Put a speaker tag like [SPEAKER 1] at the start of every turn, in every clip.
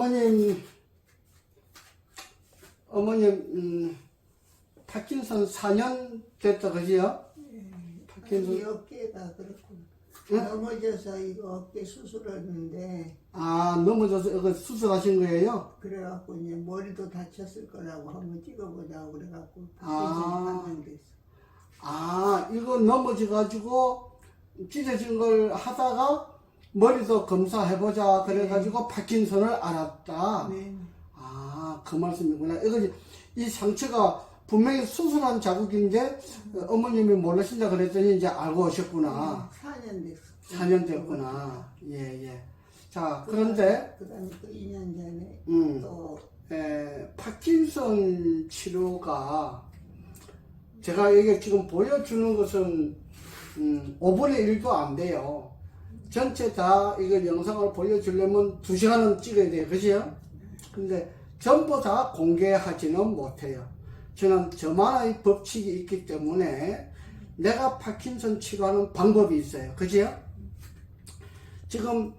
[SPEAKER 1] 어머님, 어머님, 음, 파킨슨 4년 됐다, 그지요?
[SPEAKER 2] 이
[SPEAKER 1] 파킨슨,
[SPEAKER 2] 어깨가 그렇군.
[SPEAKER 1] 응?
[SPEAKER 2] 넘어져서 이거 어깨 수술했는데
[SPEAKER 1] 아, 넘어져서 이거 수술하신 거예요?
[SPEAKER 2] 그래갖고 이제 머리도 다쳤을 거라고 한번 찍어보자고 그래갖고
[SPEAKER 1] 아.
[SPEAKER 2] 봤는데
[SPEAKER 1] 아, 이거 넘어져가지고 찢어진 걸 하다가 머리도 검사해보자. 그래가지고 파킨슨을 알았다.
[SPEAKER 2] 네.
[SPEAKER 1] 아, 그 말씀이구나. 이거 이 상처가 분명히 수술한 자국인데 어, 어머님이 모르신다 그랬더니 이제 알고 오셨구나.
[SPEAKER 2] 4년 됐어.
[SPEAKER 1] 4년 됐구나. 예, 예. 자, 그런데,
[SPEAKER 2] 그다음에 또 2년 전에
[SPEAKER 1] 음,
[SPEAKER 2] 또
[SPEAKER 1] 에, 파킨슨 치료가 제가 이게 지금 보여주는 것은 음, 5분의 1도 안 돼요. 전체 다 이거 영상을 보여주려면 2시간은 찍어야 돼요. 그죠? 근데 전부 다 공개하지는 못해요. 저는 저만의 법칙이 있기 때문에 내가 파킨슨 치료하는 방법이 있어요. 그죠? 지금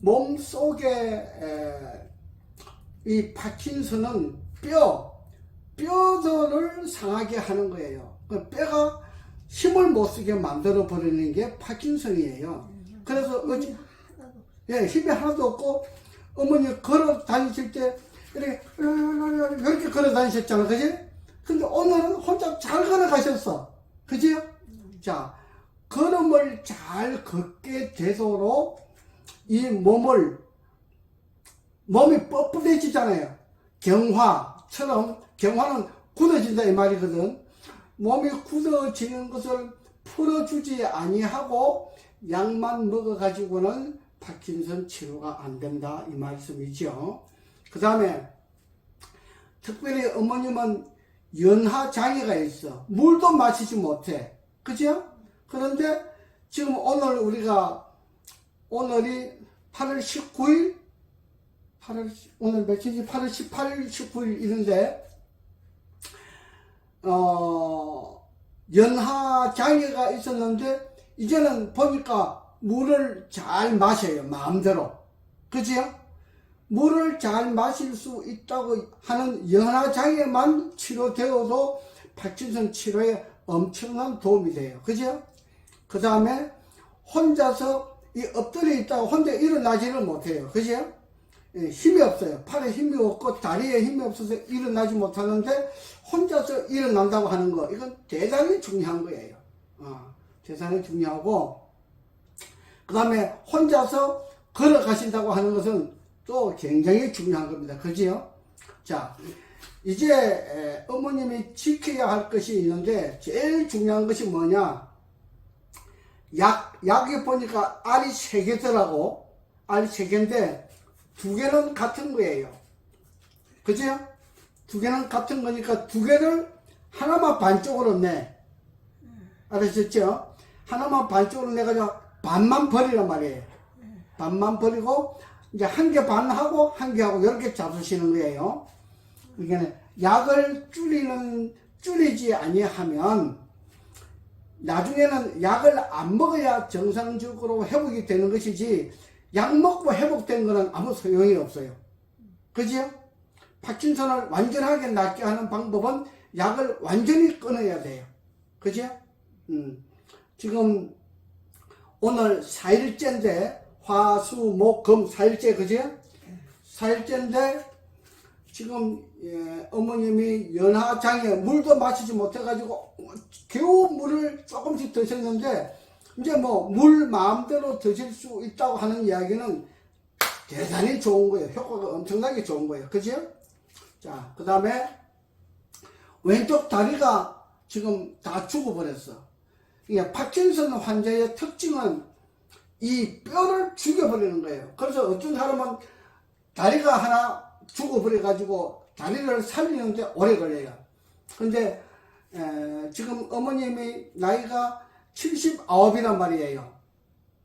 [SPEAKER 1] 몸 속에 에, 이 파킨슨은 뼈, 뼈들을 상하게 하는 거예요. 그 뼈가 힘을 못 쓰게 만들어 버리는 게 파킨슨이에요. 그래서 어찌, 예, 힘이 하나도 없고 어머니 걸어 다니실 때 이렇게 이렇게 걸어 다니셨잖아, 그지? 근데 오늘은 혼자 잘 걸어 가셨어, 그지? 자, 걸음을 잘 걷게 되도록 이 몸을 몸이 뻣뻣해지잖아요. 경화처럼 경화는 굳어진다 이 말이거든. 몸이 굳어지는 것을 풀어주지 아니하고 약만 먹어가지고는 파킨슨 치료가 안 된다 이 말씀이죠. 그 다음에 특별히 어머님은 연하 장애가 있어. 물도 마시지 못해. 그죠? 그런데 지금 오늘 우리가 오늘이 8월 19일 8월, 오늘 며칠이지? 8월 18일, 19일 이런데, 어, 연하 장애가 있었는데, 이제는 보니까 물을 잘 마셔요, 마음대로. 그지요? 물을 잘 마실 수 있다고 하는 연하 장애만 치료되어도 파킨슨 치료에 엄청난 도움이 돼요. 그죠? 그 다음에 혼자서 이 엎드려 있다가 혼자 일어나지를 못해요. 그죠? 예, 힘이 없어요. 팔에 힘이 없고 다리에 힘이 없어서 일어나지 못하는데 혼자서 일어난다고 하는 거 이건 대단히 중요한 거예요. 어, 대단히 중요하고 그 다음에 혼자서 걸어가신다고 하는 것은 또 굉장히 중요한 겁니다. 그지요? 자, 이제 에, 어머님이 지켜야 할 것이 있는데 제일 중요한 것이 뭐냐? 약, 약에 보니까 알이 세 개더라고. 알이 세 개인데 두 개는 같은 거예요. 그죠? 두 개는 같은 거니까 두 개를 하나만 반쪽으로 내. 알아셨죠? 하나만 반쪽으로 내가지고 반만 버리란 말이에요. 반만 버리고 이제 한 개 반 하고 한 개 하고 이렇게 잡수시는 거예요. 이게 약을 줄이는 줄이지 아니하면 나중에는 약을 안 먹어야 정상적으로 회복이 되는 것이지 약 먹고 회복된 거는 아무 소용이 없어요. 그지요? 파킨슨을 완전하게 낫게 하는 방법은 약을 완전히 끊어야 돼요. 그죠? 음. 지금 오늘 4일째인데 화, 수, 목, 금 4일째 그죠? 4일째인데 지금 예, 어머님이 연하장애 물도 마시지 못해가지고 겨우 물을 조금씩 드셨는데 이제 뭐 물 마음대로 드실 수 있다고 하는 이야기는 대단히 좋은 거예요. 효과가 엄청나게 좋은 거예요. 그죠? 자, 그 다음에 왼쪽 다리가 지금 다 죽어버렸어. 이게 파킨슨 환자의 특징은 이 뼈를 죽여버리는 거예요. 그래서 어떤 사람은 다리가 하나 죽어버려가지고 다리를 살리는데 오래 걸려요. 근데 에, 지금 어머님이 나이가 79이란 말이에요.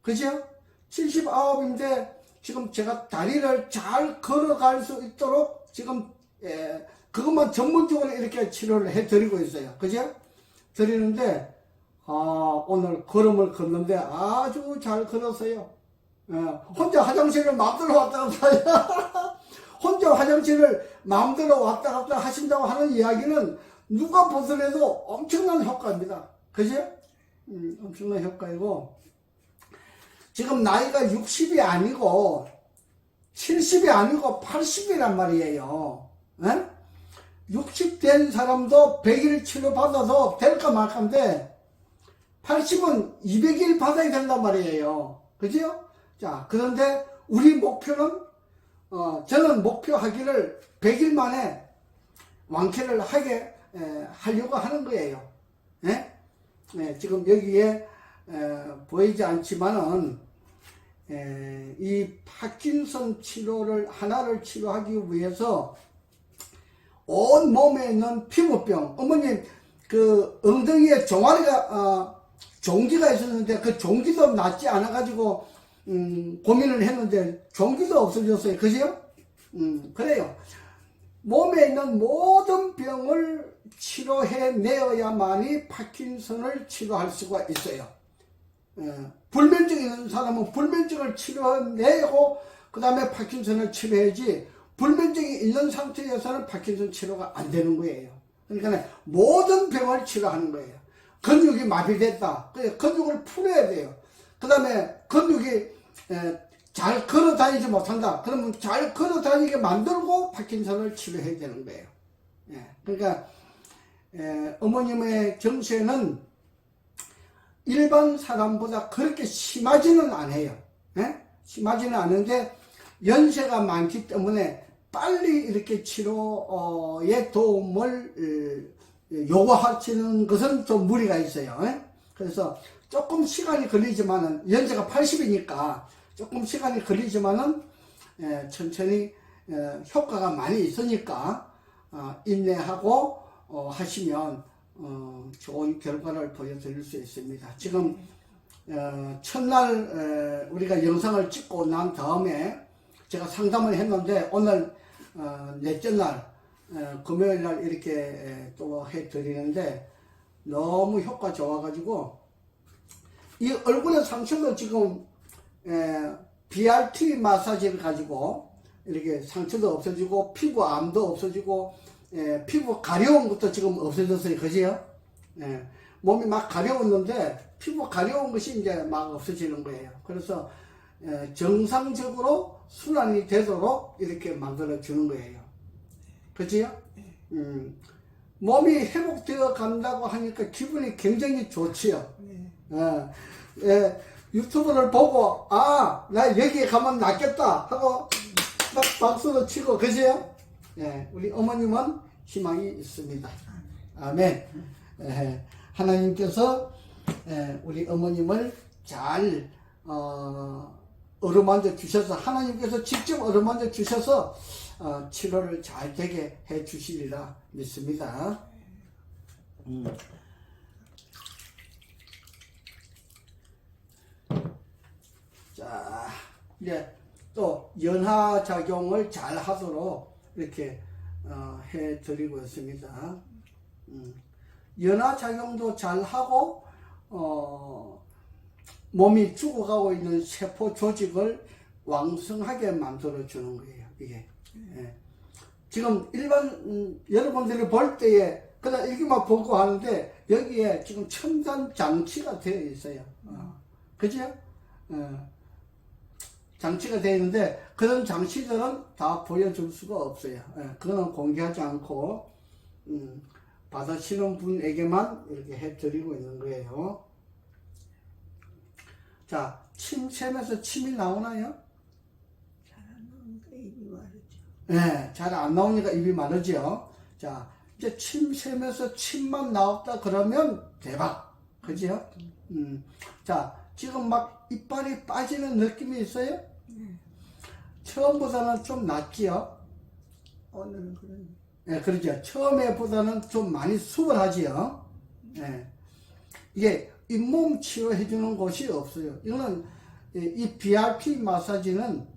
[SPEAKER 1] 그죠? 79인데 지금 제가 다리를 잘 걸어갈 수 있도록 지금 에, 그것만 전문적으로 이렇게 치료를 해드리고 있어요. 그죠? 드리는데 아, 오늘 걸음을 걷는데 아주 잘 걸었어요. 예, 혼자 화장실을 마음대로 왔다 갔다 해요. 화장실을 마음대로 왔다 갔다 하신다고 하는 이야기는 누가 보더라도 엄청난 효과입니다. 그죠? 음, 엄청난 효과이고 지금 나이가 60이 아니고 70이 아니고 80이란 말이에요. 에? 60 된 사람도 100일 치료 받아도 될까 말까인데 80은 200일 받아야 된단 말이에요. 그죠? 자, 그런데 우리 목표는 어, 저는 목표하기를 100일 만에 완쾌를 하게 에, 하려고 하는 거예요. 예? 예, 지금 여기에 에, 보이지 않지만은 에, 이 파킨슨 치료를 하나를 치료하기 위해서 온 몸에 있는 피부병 어머님 그 엉덩이에 종아리가 어, 종기가 있었는데 그 종기도 낫지 않아 가지고 음, 고민을 했는데 종기도 없어졌어요 그죠? 음, 그래요 몸에 있는 모든 병을 치료해 내어야만이 파킨슨을 치료할 수가 있어요 예, 불면증 있는 사람은 불면증을 치료해내고 그 다음에 파킨슨을 치료해야지 불면증이 있는 상태에서는 파킨슨 치료가 안 되는 거예요. 그러니까 모든 병을 치료하는 거예요. 근육이 마비됐다. 그래 근육을 풀어야 돼요. 그 다음에 근육이 에, 잘 걸어 다니지 못한다. 그러면 잘 걸어 다니게 만들고 파킨슨을 치료해야 되는 거예요. 예, 그러니까 에, 어머님의 정세는 일반 사람보다 그렇게 심하지는 않아요. 예? 심하지는 않은데 연세가 많기 때문에 빨리 이렇게 치료에 도움을 어, 요구하시는 것은 좀 무리가 있어요. 예? 그래서 조금 시간이 걸리지만은 연세가 80이니까 조금 시간이 걸리지만은 예, 천천히 예, 효과가 많이 있으니까 어, 인내하고 어, 하시면 어, 좋은 결과를 보여드릴 수 있습니다. 지금 어, 첫날 에, 우리가 영상을 찍고 난 다음에 제가 상담을 했는데 오늘 어, 넷째 날 에, 금요일 날 이렇게 에, 또 해드리는데 너무 효과 좋아가지고 이 얼굴의 상처도 지금 에, BRT 마사지를 가지고 이렇게 상처도 없어지고 피부암도 없어지고 에, 피부 가려운 것도 지금 없어졌어요 그지요? 예, 몸이 막 가려웠는데 피부 가려운 것이 이제 막 없어지는 거예요. 그래서 에, 정상적으로 순환이 되도록 이렇게 만들어 주는 거예요. 그지요? 음, 몸이 회복되어 간다고 하니까 기분이 굉장히 좋지요.
[SPEAKER 2] 네.
[SPEAKER 1] 예, 예, 유튜브를 보고 아 나 여기에 가면 낫겠다 하고 막 박수도 치고 그지요? 예, 우리 어머님은 희망이 있습니다. 아멘. 예, 하나님께서 예, 우리 어머님을 잘 어, 어루만져 주셔서 하나님께서 직접 어루만져 주셔서 어, 치료를 잘 되게 해 주시리라 믿습니다. 음. 자, 이제 또 연하 작용을 잘 하도록 이렇게 어, 해 드리고 있습니다. 음. 연하 작용도 잘 하고 어, 몸이 죽어가고 있는 세포 조직을 왕성하게 만들어 주는 거예요. 이게 예. 지금 일반 음, 여러분들이 볼 때에 그냥 이렇게만 보고 하는데 여기에 지금 첨단 장치가 되어 있어요. 어. 그죠? 어. 장치가 되어 있는데 그런 장치들은 다 보여줄 수가 없어요. 예, 그거는 공개하지 않고 음, 받으시는 분에게만 이렇게 해드리고 있는 거예요. 자, 침 샘에서 침이 나오나요?
[SPEAKER 2] 잘안 나오니까 입이
[SPEAKER 1] 네, 잘안 나오니까 입이 마르죠. 자, 이제 침 샘에서 침만 나왔다 그러면 대박. 그죠? 음, 자, 지금 막 이빨이 빠지는 느낌이 있어요? 처음보다는 좀 낫지요?
[SPEAKER 2] 오늘은 그런
[SPEAKER 1] 예, 그러죠. 처음에보다는 좀 많이 수월하지요. 예. 이게 잇몸 치료해주는 곳이 없어요. 이거는 이- 이 BRP 마사지는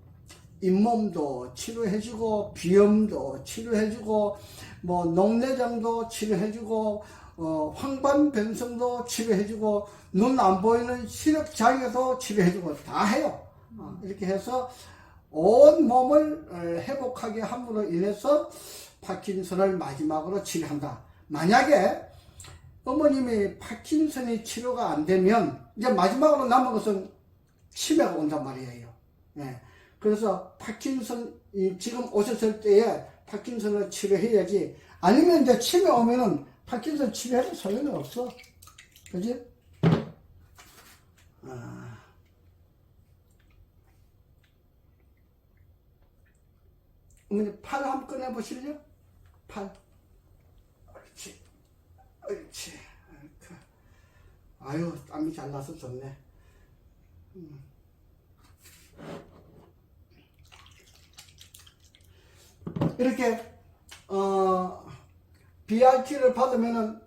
[SPEAKER 1] 잇몸도 치료해주고 비염도 치료해주고 뭐 녹내장도 치료해주고 어, 황반 변성도 치료해주고 눈 안 보이는 시력 장애도 치료해주고 다 해요. 어, 이렇게 해서 온 몸을 어, 회복하게 함으로 인해서 파킨슨을 마지막으로 치료한다. 만약에 어머님이 파킨슨이 치료가 안 되면 이제 마지막으로 남은 것은 치매가 온단 말이에요. 예. 그래서 파킨슨 이 지금 오셨을 때에 파킨슨을 치료해야지 아니면 이제 치매 오면은 파킨슨 치료해도 소용이 없어. 그지? 아. 어머니 팔 한번 꺼내 보실래요? 팔. 옳지. 옳지. 아이고. 아유, 땀이 잘 나서 좋네. 음. 이렇게 어 BRT를 받으면은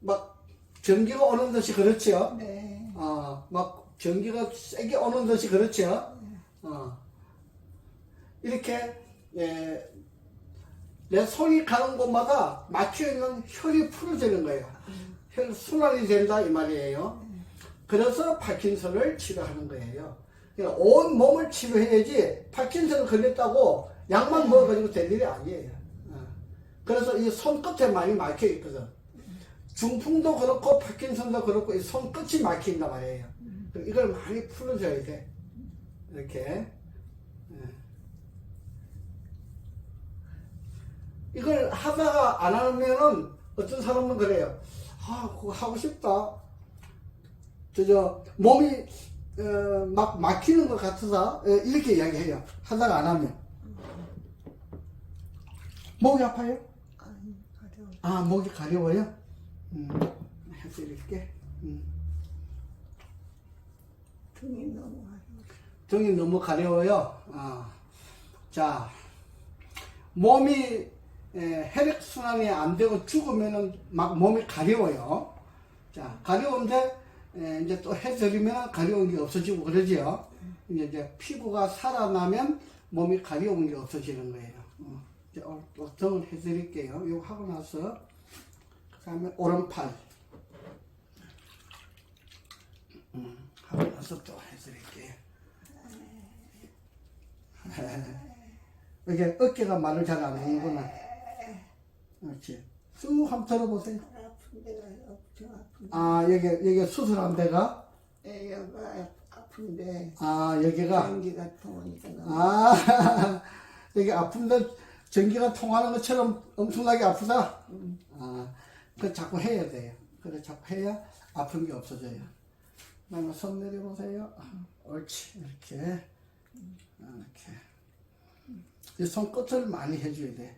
[SPEAKER 1] 막 전기가 오는 듯이 그렇죠.
[SPEAKER 2] 네.
[SPEAKER 1] 어, 막 전기가 세게 오는 듯이 그렇죠. 어. 이렇게 예, 내 손이 가는 곳마다 막혀 있는 혈이 풀어지는 거예요. 혈 순환이 된다 이 말이에요. 그래서 파킨슨을 치료하는 거예요. 그러니까 온 몸을 치료해야지 파킨슨 걸렸다고 약만 먹어가지고 될 일이 아니에요. 어. 그래서 이 손끝에 많이 막혀 있거든. 중풍도 그렇고 파킨슨도 그렇고 이 손끝이 막힌단 말이에요. 이걸 많이 풀어줘야 돼. 이렇게. 예. 이걸 하다가 안 하면은 어떤 사람은 그래요. 아, 그거 하고 싶다. 저, 저, 몸이, 어, 막 막히는 것 같아서, 어, 이렇게 이야기해요. 하다가 안 하면. 목이 아파요?
[SPEAKER 2] 아니, 가려.
[SPEAKER 1] 아, 목이 가려워요? 음, 해드릴게. 음.
[SPEAKER 2] 등이 너무 가려.
[SPEAKER 1] 등이 너무 가려워요. 아, 자, 몸이 에, 혈액순환이 안 되고 죽으면은 막 몸이 가려워요. 자, 가려운데 에, 이제 또 해드리면 가려운 게 없어지고 그러지요. 이제, 이제 피부가 살아나면 몸이 가려운 게 없어지는 거예요. 어, 등을 해드릴게요. 이거 하고 나서 그 다음에 오른팔 음, 하고 나서 또 해드릴게요. 이게 어깨가 말을 잘 안 하는구나. 그렇지. 쑥 한번 들어보세요.
[SPEAKER 2] 팔 아픈 데가 엄청 아픈데.
[SPEAKER 1] 아, 여기, 여기 수술한 데가,
[SPEAKER 2] 애가 아픈데.
[SPEAKER 1] 아, 여기가,
[SPEAKER 2] 전기가 통하니까.
[SPEAKER 1] 아, 여기 아픈데 전기가 통하는 것처럼 엄청나게 아프다? 아, 그 자꾸 해야 돼요. 그래, 자꾸 해야 아픈 게 없어져요. 그 다음에 손 내려보세요. 옳지. 이렇게. 이렇게. 이 손끝을 많이 해줘야 돼.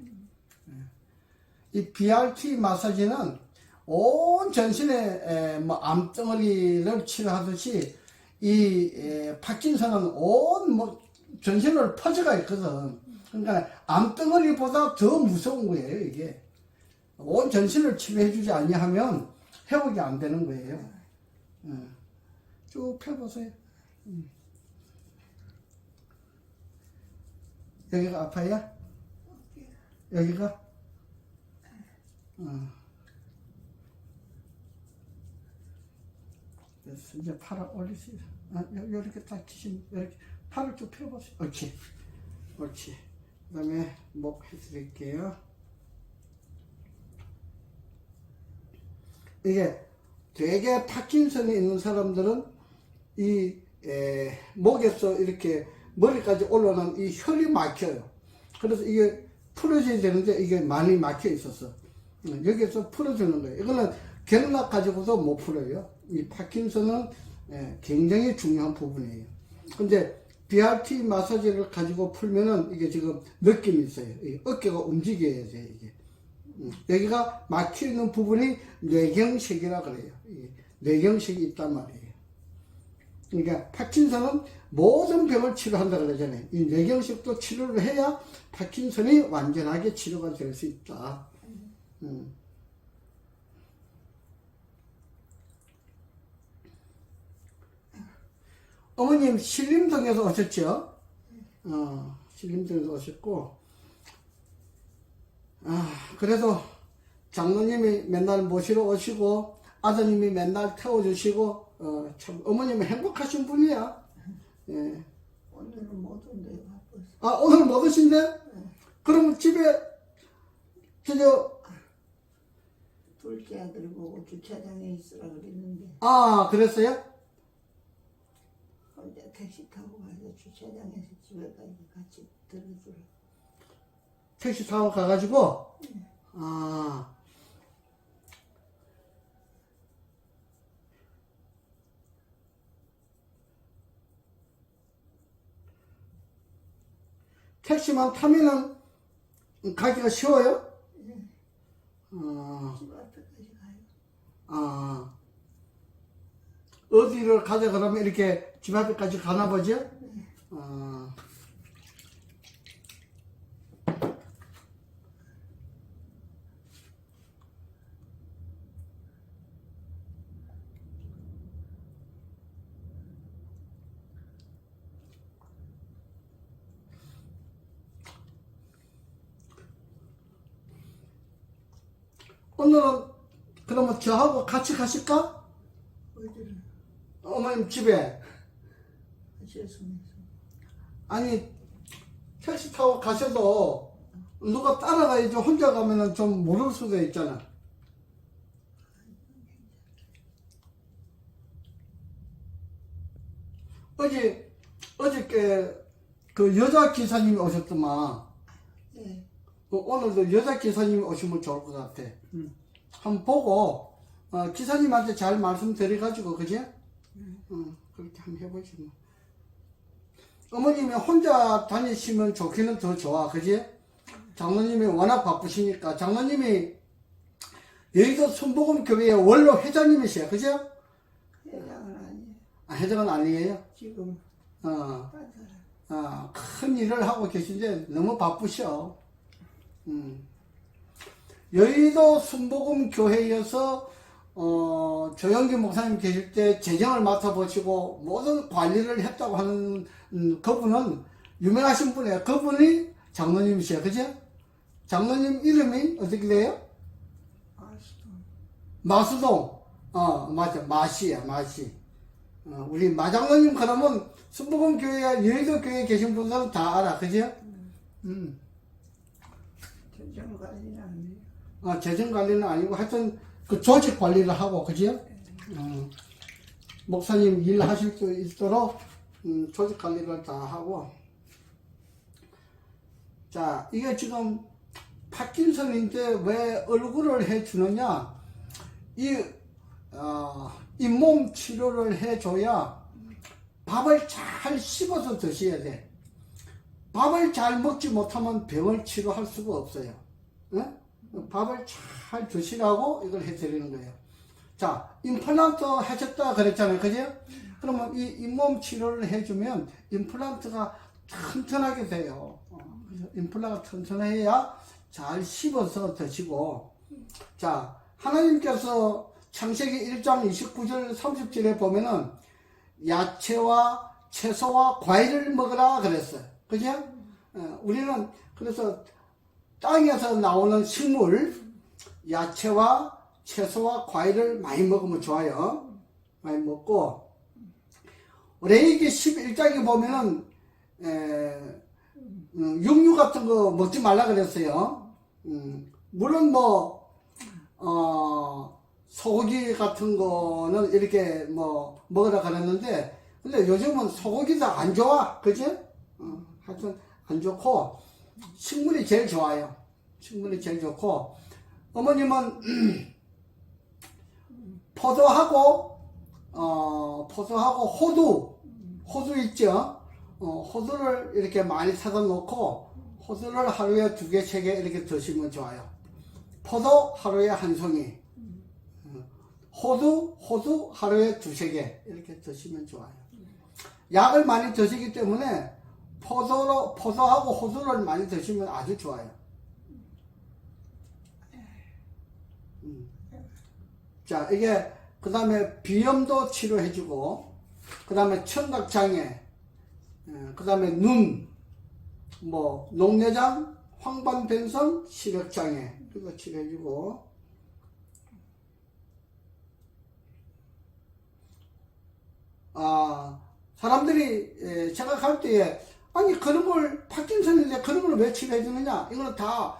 [SPEAKER 1] 이 BRT 마사지는 온 전신에 에, 뭐 암덩어리를 치료하듯이 이 에, 파킨슨은 온 뭐, 전신을 퍼져가 있거든. 그러니까 암덩어리보다 더 무서운 거예요 이게. 온 전신을 치료해주지 아니하면 회복이 안 되는 거예요. 예. 쭉 펴보세요. 음. 여기가 아파요? 여기가? 어. 됐어. 이제 팔을 올리세요. 아, 요- 요렇게 딱 치시면, 이렇게 팔을 쭉 펴보세요. 옳지. 옳지. 그 다음에 목 해드릴게요. 이게 되게 파킨슨이 있는 사람들은 이 에, 목에서 이렇게 머리까지 올라오는 이 혈이 막혀요. 그래서 이게 풀어져야 되는데 이게 많이 막혀 있었어. 어, 여기서 풀어주는 거예요. 이거는 견락 가지고도 못 풀어요. 이 파킨슨은 예, 굉장히 중요한 부분이에요. 근데 BRT 마사지를 가지고 풀면은 이게 지금 느낌이 있어요. 이 어깨가 움직여야 돼 이게. 음, 여기가 막혀 있는 부분이 뇌경색이라 그래요. 이 뇌경색이 있단 말이에요. 그러니까 파킨슨은 모든 병을 치료한다 그러잖아요. 이 뇌경색도 치료를 해야 파킨슨이 완전하게 치료가 될 수 있다. 음. 어머님 신림동에서 오셨죠? 어, 신림동에서 오셨고, 아, 그래도 장로님이 맨날 모시러 오시고, 아드님이 맨날 태워주시고, 어, 참, 어머님은 행복하신 분이야. 예.
[SPEAKER 2] 오늘은 못 온대요.
[SPEAKER 1] 아, 오늘 못 드신대? 그럼 집에, 저저,
[SPEAKER 2] 둘째 아들 보고 주차장에 있으라 그랬는데
[SPEAKER 1] 아, 그랬어요?
[SPEAKER 2] 혼자 택시 타고 가서 주차장에서 집에까지 같이 들어주라.
[SPEAKER 1] 택시 타고 가가지고, 아, 택시만 타면은 가기가 쉬워요? 어,
[SPEAKER 2] 집 앞에까지 가요.
[SPEAKER 1] 아, 어디를 가자 그러면 이렇게 집 앞에까지 가나 보죠? 아, 오늘은 그러면 저하고 같이 가실까? 어머님 집에
[SPEAKER 2] 죄송해서
[SPEAKER 1] 아니 택시 타고 가셔도 누가 따라가야지 혼자 가면은 좀 모를 수도 있잖아. 어제 어저께 그 여자 기사님이 오셨더만
[SPEAKER 2] 예.
[SPEAKER 1] 어, 오늘도 여자 기사님이 오시면 좋을 것 같아. 한번 보고 어, 기사님한테 잘 말씀드려가지고 그지? 응, 그렇게 한번 해보지 뭐. 어머님이 혼자 다니시면 좋기는 더 좋아, 그지? 장로님이 워낙 바쁘시니까 장로님이 여의도 순복음 교회의 원로 회장님이세요, 그죠?
[SPEAKER 2] 회장은 아니에요.
[SPEAKER 1] 아, 회장은 아니에요.
[SPEAKER 2] 지금
[SPEAKER 1] 어. 어, 큰 일을 하고 계신데 너무 바쁘셔. 음. 여의도 순복음 교회에서 어, 조영기 목사님 계실 때 재정을 맡아보시고 모든 관리를 했다고 하는 음, 그분은 유명하신 분이에요. 그분이 장로님이세요. 그죠? 장로님 이름이 어떻게 돼요?
[SPEAKER 2] 아시도
[SPEAKER 1] 마수동. 어, 맞아. 마시야, 마시. 어, 우리 마장로님 그러면 순복음 교회, 여의도 교회에 계신 분들은 다 알아. 그죠? 음.
[SPEAKER 2] 재정 관리는 안 해요.
[SPEAKER 1] 어, 재정 관리는 아니고 하여튼 그 조직 관리를 하고, 그죠? 어, 목사님 일 하실 수 있도록 음, 조직 관리를 다 하고. 자, 이게 지금 파킨슨인데 왜 얼굴을 해주느냐? 이, 어, 잇몸 치료를 해줘야 밥을 잘 씹어서 드셔야 돼. 밥을 잘 먹지 못하면 병을 치료할 수가 없어요. 응? 밥을 잘 드시라고 이걸 해드리는 거예요. 자, 임플란트 하셨다 그랬잖아요. 그죠? 그러면 이 잇몸 치료를 해주면 임플란트가 튼튼하게 돼요. 어, 임플란트가 튼튼해야 잘 씹어서 드시고. 자, 하나님께서 창세기 1장 29절 30절에 보면은 야채와 채소와 과일을 먹으라 그랬어요. 그죠? 어, 우리는 그래서 땅에서 나오는 식물, 야채와 채소와 과일을 많이 먹으면 좋아요. 많이 먹고, 레이기 11장에 보면은, 에, 음, 육류 같은 거 먹지 말라 그랬어요. 음, 물론 뭐, 어, 소고기 같은 거는 이렇게 뭐 먹으라 그랬는데, 근데 요즘은 소고기도 안 좋아. 그지? 어, 하여튼 안 좋고, 식물이 제일 좋아요. 식물이 제일 좋고, 어머님은 포도하고, 어, 포도하고 호두, 호두 있죠? 어, 호두를 이렇게 많이 사다 놓고, 호두를 하루에 두 개, 세 개 이렇게 드시면 좋아요. 포도 하루에 한 송이. 어, 호두, 호두 하루에 두세 개 이렇게 드시면 좋아요. 약을 많이 드시기 때문에 포도로, 포도하고 호두를 많이 드시면 아주 좋아요. 음. 자, 이게, 그 다음에 비염도 치료해주고, 그 다음에 청각장애, 그 다음에 눈, 뭐, 녹내장, 황반변성, 시력장애, 이거 치료해주고, 아, 사람들이 에, 생각할 때에 아니 그런 걸 파킨슨인데 그런 걸 왜 치료해 주느냐? 이거는 다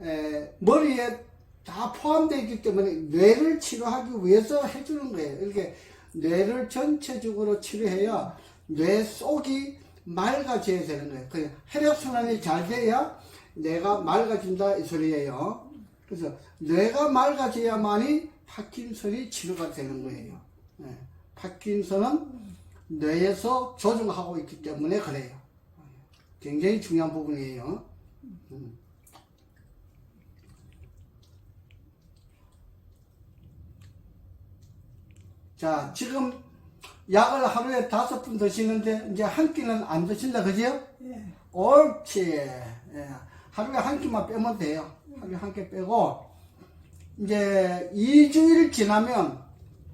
[SPEAKER 1] 에, 머리에 다 포함되어 있기 때문에 뇌를 치료하기 위해서 해주는 거예요. 이렇게 뇌를 전체적으로 치료해야 뇌 속이 맑아져야 되는 거예요. 그 혈액순환이 잘 돼야 뇌가 맑아진다 이 소리예요. 그래서 뇌가 맑아져야만이 파킨슨이 치료가 되는 거예요. 예. 파킨슨은 뇌에서 조종하고 있기 때문에 그래요. 굉장히 중요한 부분이에요. 음. 자, 지금 약을 하루에 다섯 분 드시는데 이제 한 끼는 안 드신다, 그죠?
[SPEAKER 2] 예.
[SPEAKER 1] 옳지. 예. 하루에 한 끼만 빼면 돼요. 하루에 한 끼 빼고 이제 2주일 지나면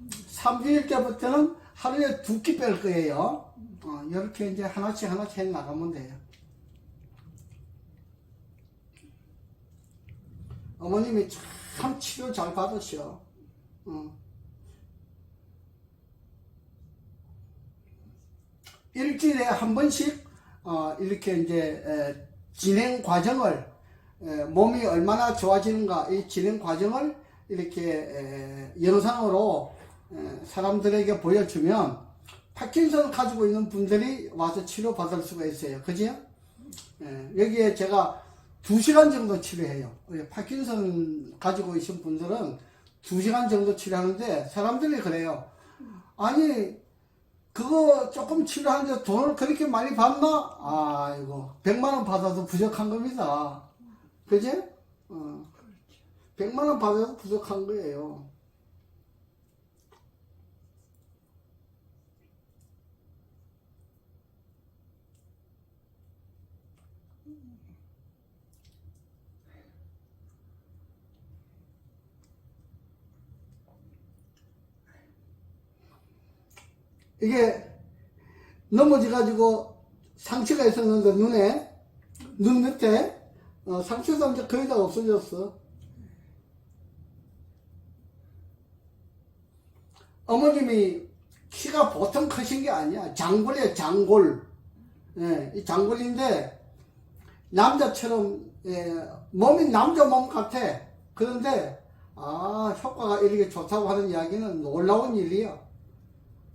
[SPEAKER 1] 3주일 때부터는 하루에 두 끼 뺄 거예요. 어, 이렇게 이제 하나씩 하나씩 해 나가면 돼요. 어머님이 참 치료 잘 받으셔. 어. 일주일에 한 번씩 어, 이렇게 이제 에, 진행 과정을 에, 몸이 얼마나 좋아지는가 이 진행 과정을 이렇게 에, 영상으로 에, 사람들에게 보여주면 파킨슨 가지고 있는 분들이 와서 치료 받을 수가 있어요. 그지요? 예, 여기에 제가 두 시간 정도 치료해요. 예, 파킨슨 가지고 계신 분들은 두 시간 정도 치료하는데 사람들이 그래요. 아니 그거 조금 치료하는데 돈을 그렇게 많이 받나? 아이고 100만 원 받아도 부족한 겁니다. 그지? 어. 100만 원 받아도 부족한 거예요. 이게 넘어져 가지고 상처가 있었는데 눈에 눈 밑에 어, 상처가 이제 거의 다 없어졌어. 어머님이 키가 보통 크신 게 아니야. 장골이야 장골. 예, 이 장골인데 남자처럼 예, 몸이 남자 몸 같아. 그런데 아 효과가 이렇게 좋다고 하는 이야기는 놀라운 일이야.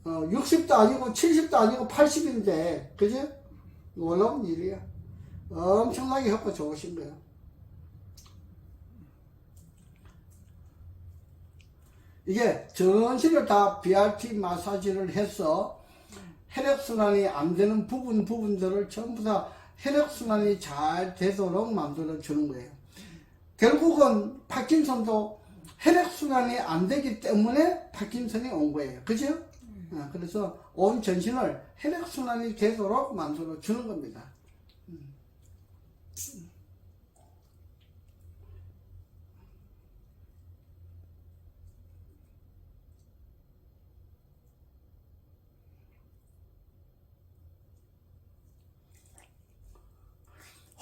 [SPEAKER 1] 어, 60도 아니고 70도 아니고 80인데 그지? 놀라운 일이야. 엄청나게 효과 좋으신 거야. 이게 전신을 다 BRT 마사지를 해서 혈액순환이 안 되는 부분 부분들을 전부 다 혈액순환이 잘 되도록 만들어 주는 거예요. 결국은 파킨슨도 혈액순환이 안 되기 때문에 파킨슨이 온 거예요. 그죠? 아, 그래서 온 전신을 혈액순환이 되도록 만들어 주는 겁니다.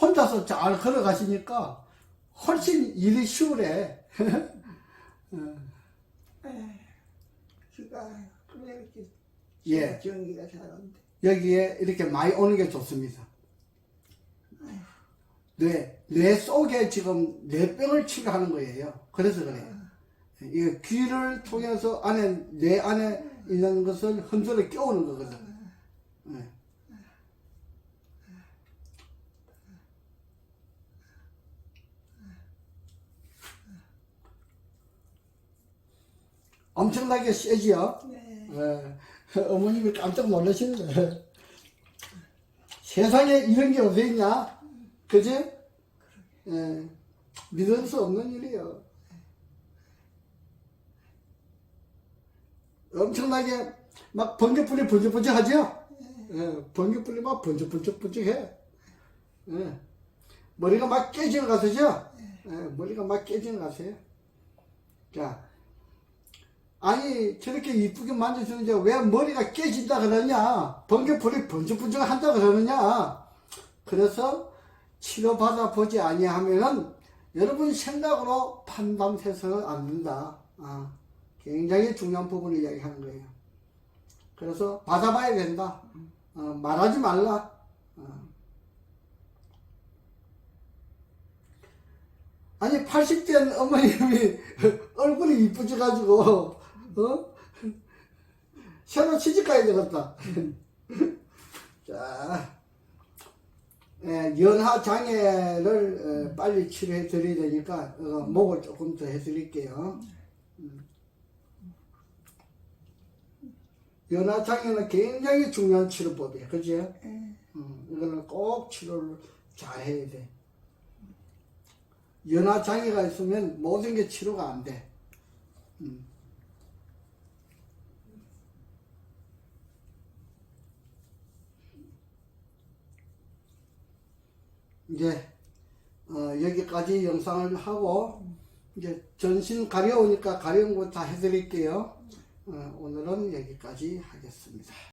[SPEAKER 1] 혼자서 잘 걸어가시니까 훨씬 일이 쉬우래.
[SPEAKER 2] 귀 이렇게
[SPEAKER 1] 예.
[SPEAKER 2] 전기가 잘안 돼.
[SPEAKER 1] 여기에 이렇게 많이 오는 게 좋습니다. 뇌, 뇌 속에 지금 뇌병을 치료하는 거예요. 그래서 그래요. 이 귀를 통해서 안에, 뇌 안에 있는 것을 흔들어 끼우는 거거든. 예. 엄청나게 세지요?
[SPEAKER 2] 네.
[SPEAKER 1] 예, 어머님이 깜짝 놀라시는 거예요. 세상에 이런 게 어디 있냐? 그지? 예, 믿을 수 없는 일이에요. 엄청나게 막 번개불이 번쩍번쩍 하죠? 예, 번개불이 막 번쩍번쩍번쩍 해. 예, 머리가 막 깨지는 가서죠? 예, 머리가 막 깨지는 가세요. 자, 아니 저렇게 이쁘게 만져주는데 왜 머리가 깨진다 그러냐? 번개불이 번쩍번쩍 한다 그러느냐? 그래서 치료받아 보지 아니하면은 여러분 생각으로 판단해서는 안 된다. 아, 굉장히 중요한 부분을 이야기하는 거예요. 그래서 받아봐야 된다. 어, 말하지 말라. 어. 아니 80대 어머님이 얼굴이 이쁘지 가지고 어? 새로 취직 가야 되겠다. 자, 예, 연하 장애를 어, 빨리 치료해 드려야 되니까 어, 목을 조금 더 해드릴게요. 음. 연하 장애는 굉장히 중요한 치료법이에요, 그죠?
[SPEAKER 2] 예.
[SPEAKER 1] 음, 이거는 꼭 치료를 잘 해야 돼. 연하 장애가 있으면 모든 게 치료가 안 돼. 음. 이제 어, 여기까지 영상을 하고 이제 전신 가려우니까 가려운 거 다 해드릴게요. 어, 오늘은 여기까지 하겠습니다.